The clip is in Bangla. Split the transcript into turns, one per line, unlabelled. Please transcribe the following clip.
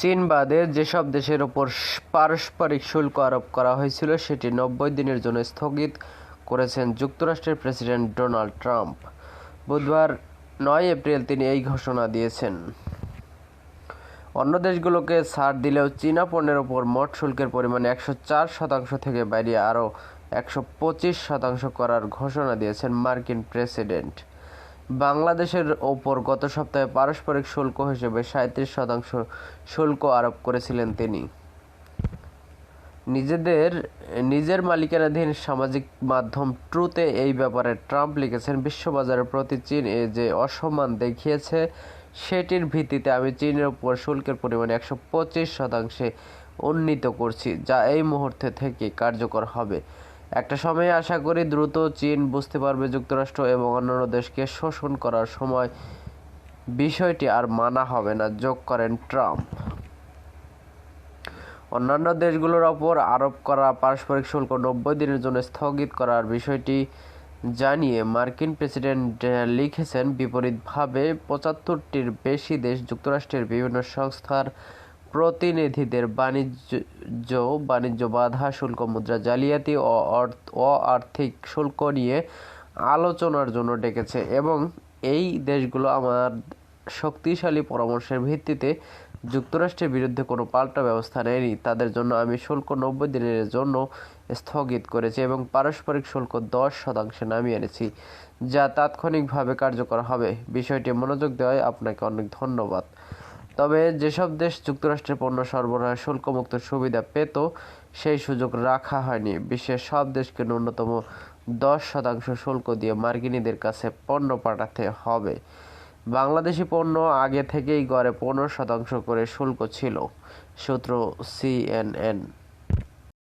চীন বাদে যেসব দেশের ওপর পারস্পরিক শুল্ক আরোপ করা হয়েছিল, সেটি নব্বই দিনের জন্য স্থগিত করেছেন যুক্তরাষ্ট্রের প্রেসিডেন্ট ডোনাল্ড ট্রাম্প। বুধবার নয় এপ্রিল তিনি এই ঘোষণা দিয়েছেন। অন্য দেশগুলোকে ছাড় দিলেও চীনা পণ্যের ওপর মোট শুল্কের পরিমাণ একশো চার শতাংশ থেকে বাইরে আরও একশো পঁচিশ শতাংশ করার ঘোষণা দিয়েছেন মার্কিন প্রেসিডেন্ট। বাংলাদেশের ওপর গত সপ্তাহে পারস্পরিক শুল্ক হিসেবে সাঁত্রিশ শতাংশ শুল্ক আরোপ করেছিলেন তিনি। নিজেদের, নিজের মালিকানাধীন সামাজিক মাধ্যম ট্রুতে এই ব্যাপারে ট্রাম্প লিখেছেন, বিশ্ববাজারের প্রতি চীন এ যে অসম্মান দেখিয়েছে, সেটির ভিত্তিতে আমি চীনের উপর শুল্কের পরিমাণ একশো পঁচিশ শতাংশে উন্নীত করছি, যা এই মুহূর্তে থেকে কার্যকর হবে। একটা সময়ে আশা করি দ্রুত চীন বুঝতে পারবে যুক্তরাষ্ট্র এবং অন্যান্য দেশকে শোষণ করার সময় বিষয়টি আর মানা হবে না, যোগ করেন ট্রাম্প। অন্যান্য দেশগুলোর ওপর আরোপ করা পারস্পরিক শুল্ক নব্বই দিনের জন্য স্থগিত করার বিষয়টি জানিয়ে মার্কিন প্রেসিডেন্ট লিখেছেন, বিপরীতভাবে পঁচাত্তরটির বেশি দেশ যুক্তরাষ্ট্রের বিভিন্ন সংস্থার প্রতিনিধিদের বাণিজ্য বাণিজ্য বাধা, শুল্ক মুদ্রা জালিয়াতি ও আর্থিক শুল্ক নিয়ে আলোচনার জন্য ডেকেছে এবং এই দেশগুলো আমার শক্তিশালী পরামর্শের ভিত্তিতে যুক্তরাষ্ট্রের বিরুদ্ধে কোনো পাল্টা ব্যবস্থা নেয়নি। তাদের জন্য আমি শুল্ক নব্বই দিনের জন্য স্থগিত করেছি এবং পারস্পরিক শুল্ক দশ শতাংশে নামিয়ে এনেছি, যা তাৎক্ষণিকভাবে কার্যকর হবে। বিষয়টি মনোযোগ দেওয়ায় আপনাকে অনেক ধন্যবাদ। তবে যেসব দেশ যুক্তরাষ্ট্রের পণ্য সরবরাহে শুল্কমুক্ত সুবিধা পেত, সেই সুযোগ রাখা হয়নি। বিশ্বের সব দেশকে ন্যূনতম দশ শতাংশ শুল্ক দিয়ে মার্কিনীদের কাছে পণ্য পাঠাতে হবে। বাংলাদেশি পণ্য আগে থেকেই গড়ে পনেরো শতাংশ করে শুল্ক ছিল, সূত্র সিএনএন।